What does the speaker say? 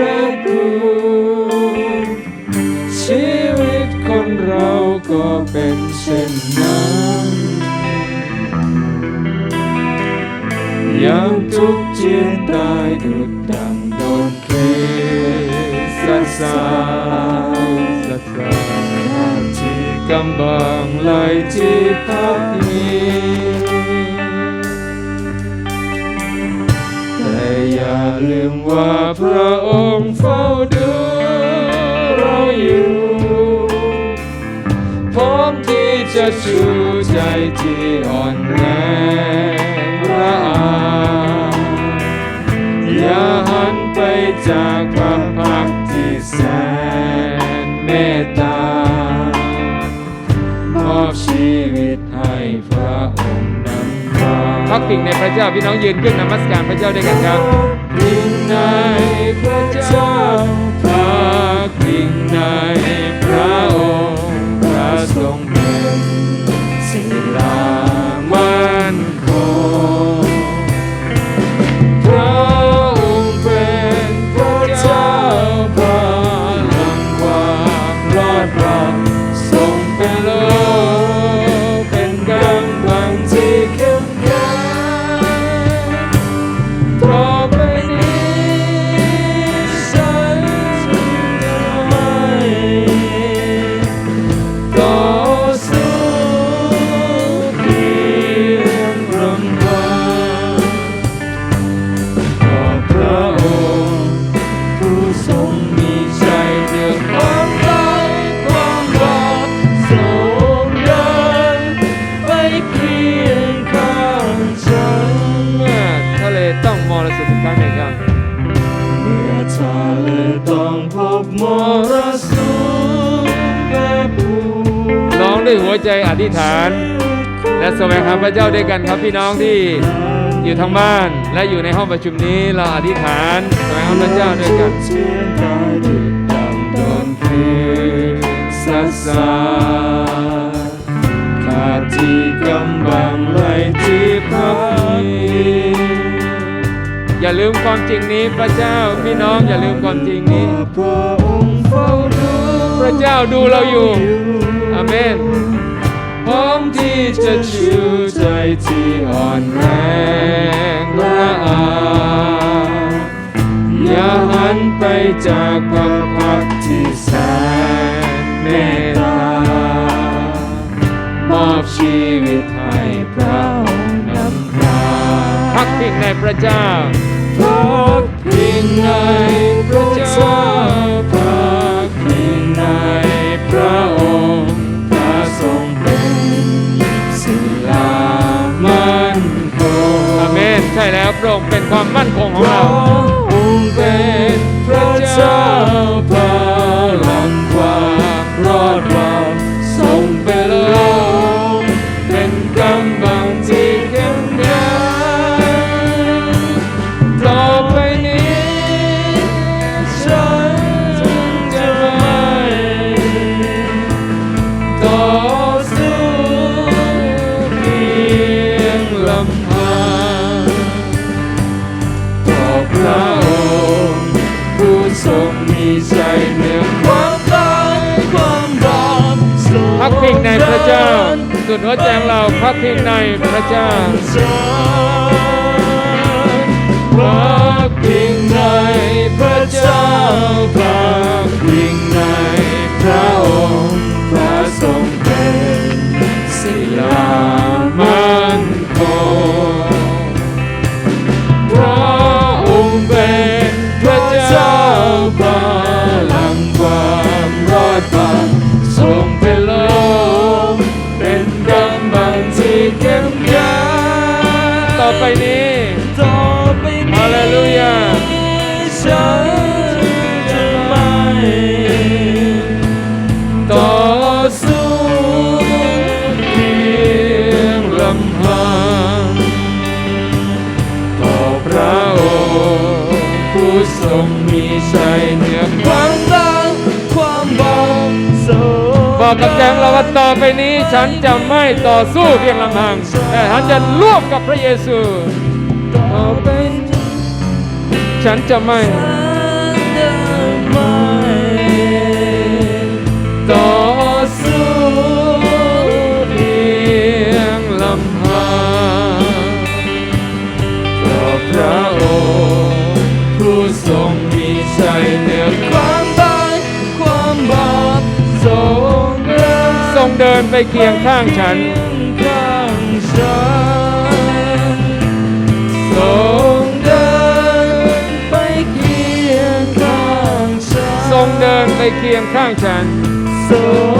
ระคุณชีวิตคนเราก็เป็นเช่นนั้นยามทุกเจียนตายดุดดังโดนเคสัสางสัสางที่กำบังไหลที่พักนี้ ลืมว่าพระองค์เฝ้าดูเราอยู่ พร้อมที่จะชูใจที่อ่อนแรงระอาอย่าหันไปจากพระพักตร์ที่แสนเมตตามอบชีวิตให้พระ พาพักพิงในพระเจ้าพี่น้องยืนขึ้นนมัสการพระเจ้าด้วยกันครับ ต้องมรสุมอีกครั้งหนึ่งครับเมื่อทะเลต้องพบมรสุมแปรปรวนร้องด้วยหัวใจอธิษฐาน และแสวงหาพระเจ้าด้วยกันครับพี่น้องที่อยู่ทางบ้านและอยู่ในห้องประชุมนี้เราอธิษฐานแสวงหาพระเจ้าด้วยกันเมความจริงนี้พระเจ้าพี่น้องอย่าลืมความจริงนี้พระองค์เฝ้าดูพระเจ้าดูเราอยู่อาเมนพร้อมที่จะชูใจที่อ่อนแรงละอาอย่าหันไปจากพระพักตร์ที่แสนเมตตามอบชีวิตให้พระองค์นำพาพักพิงในพระเจ้า พิงในพระเจ้าพักพิงในพระองค์พระทรงเป็นศิลามั่นคงอาเมนใช่แล้วพระองค์เป็นความมั่นคงของพระเราองค์เป็นพระเจ้า ระเจ้าสุดหัวใจของเราพักพิงในพระเจ้าพักพิงในพระเจ้าพักพิงในพระองค์พระทรงเป็นศิลามันคงพระองค์เป็นพระเจ้าพลังความรอดบา ฉันจะไม่ต่อสู้เพียงลำพังต่อพระองค์ผู้ทรงมีชัยเหนือความรักความบาปโศบอกกับใจงเราว่าต่อไปนี้ฉันจะไม่ต่อสู้เพียงลำพังแต่ฉันจะร่วมกับพระเยซูต่อไป ฉันจะไม่ต่อสู้เพียงลำพังเพราะพระองค์ผู้ทรงมีชัเหนือความตายความบาปทรงเดินไปเคียงข้างฉัน เดินไปเคียงข้างฉัน so